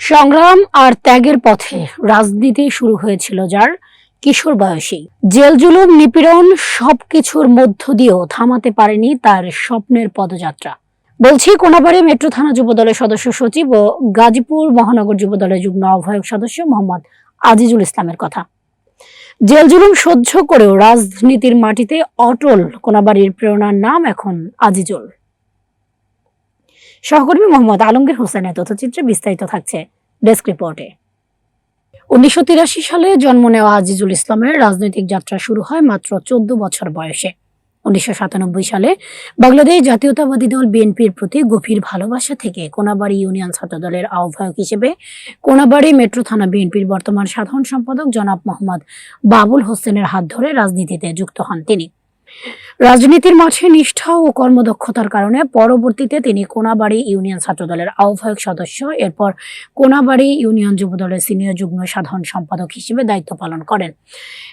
সংগ্রাম আর ত্যাগের পথে রাজনীতি শুরু হয়েছিল যার কিশোর বয়সী। জেল জুলুম নিপীড়ন সবকিছুর মধ্য দিয়েও থামাতে পারেনি তার স্বপ্নের পদযাত্রা। বলছি, কোনাবাড়ি মেট্রো থানা যুবদলের সদস্য সচিব ও গাজীপুর মহানগর যুবদলের যুগ্ম আহ্বায়ক সদস্য মোহাম্মদ আজিজুল ইসলামের কথা। জেল জুলুম সহ্য করেও রাজনীতির মাটিতে অটল কোনাবাড়ির প্রেরণার নাম এখন আজিজুল। সহকর্মী মোহাম্মদ আলমগীর হোসেনের তথ্যচিত্রে বিস্তারিত থাকছে ডেস্ক রিপোর্টে। উনিশশো তিরাশি সালে জন্ম নেওয়া আজিজুল ইসলামের রাজনৈতিক যাত্রা শুরু হয় মাত্র চোদ্দ বছর বয়সে। উনিশশো সাতানব্বই সালে বাংলাদেশ জাতীয়তাবাদী দল বিএনপির প্রতি গভীর ভালোবাসা থেকে কোনাবাড়ি ইউনিয়ন ছাত্র দলের আহ্বায়ক হিসেবে কোনাবাড়ি মেট্রো থানা বিএনপির বর্তমান সাধারণ সম্পাদক জনাব মোহাম্মদ বাবুল হোসেনের হাত ধরে রাজনীতিতে যুক্ত হন তিনি। রাজনীতির মাঠে নিষ্ঠা ও কর্মদক্ষতার কারণে পরবর্তীতে তিনি কোনাবাড়ি ইউনিয়ন ছাত্রদলের আহ্বায়ক সদস্য। এরপর কোনাবাড়ি ইউনিয়ন যুবদলের সিনিয়র যুগ্ম সাধারণ সম্পাদক হিসেবে দায়িত্ব পালন করেন।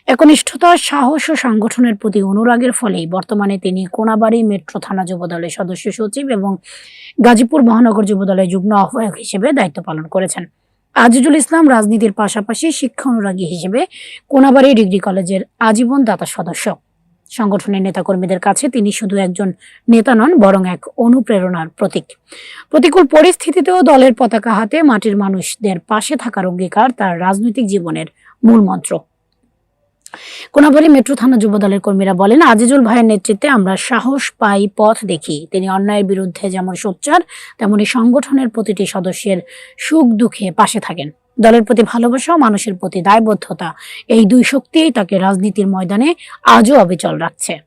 একনিষ্ঠতা, সাহস ও সংগঠনের প্রতি অনুরাগের ফলেই বর্তমানে তিনি কোনাবাড়ি মেট্রো থানা যুবদলের সদস্য সচিব এবং গাজীপুর মহানগর যুবদলের যুগ্ম আহ্বায়ক হিসেবে দায়িত্ব পালন করেছেন। আজিজুল ইসলাম রাজনীতির পাশাপাশি শিক্ষা অনুরাগী হিসেবে কোনাবাড়ি ডিগ্রি কলেজের আজীবন দাতা সদস্য। সংগঠনের নেতাকর্মীদের কাছে তিনি শুধু একজন নেতা নন, বরং এক অনুপ্রেরণার প্রতীক। প্রতিকূল পরিস্থিতিতেও দলের পতাকা হাতে মাটির মানুষদের পাশে থাকার অঙ্গীকার তার রাজনৈতিক জীবনের মূল মন্ত্র। কোনাবাড়ি মেট্রো থানা যুব দলের কর্মীরা বলেন, আজিজুল ভাইয়ের নেতৃত্বে আমরা সাহস পাই, পথ দেখি। তিনি অন্যায়ের বিরুদ্ধে যেমন সোচ্চার, তেমনি সংগঠনের প্রতিটি সদস্যের সুখ দুঃখে পাশে থাকেন। দলের প্রতি ভালোবাসা ও মানুষের প্রতি দায়বদ্ধতা, এই দুই শক্তিই তাকে রাজনীতির ময়দানে আজও অবিচল রাখছে।